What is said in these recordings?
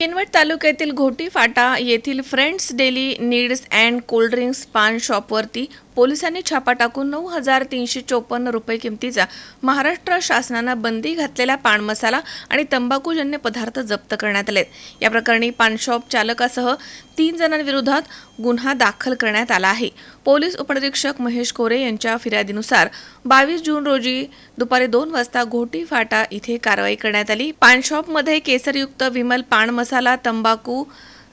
किनवट तालुक्यातील घोटी फाटा येथील friends daily needs and cold drinks पान शॉपवरती पोलिसांनी छापा टाकून नऊ हजार तीनशे चोपन्न रुपये किमतीचा महाराष्ट्र शासनानं बंदी घातलेला पान मसाला आणि तंबाखूजन्य पदार्थ जप्त करण्यात आलेत. या प्रकरणी पान शॉप चालकासह तीन जणांविरोधात गुन्हा दाखल करण्यात आला आहे. पोलीस उपनिरीक्षक महेश कोरे यांच्या फिर्यादीनुसार बावीस जून रोजी दुपारी दोन वाजता घोटी फाटा इथे कारवाई करण्यात आली. पान शॉपमध्ये केसरयुक्त विमल पान मसाला तंबाखू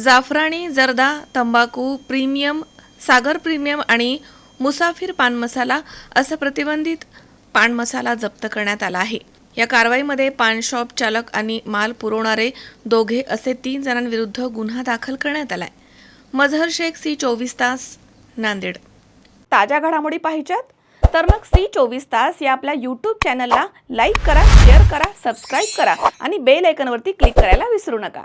जाफराणी जर्दा तंबाखू प्रीमियम सागर प्रीमियम आणि मुसाफिर पान मसाला असं प्रतिबंधित पान मसाला जप्त करण्यात आला आहे. या कारवाईमध्ये पान शॉप चालक आणि माल पुरवणारे दोघे असे तीन जणांविरुद्ध गुन्हा दाखल करण्यात आलाय. मझहर शेख सी चोवीस तास नांदेड. ताज्या घडामोडी पाहिजेत? तर मग सी चोवीस तास या आपल्या यूट्यूब चॅनलला लाईक करा शेअर करा सबस्क्राईब करा आणि बेल आयकनवरती क्लिक करायला विसरू नका.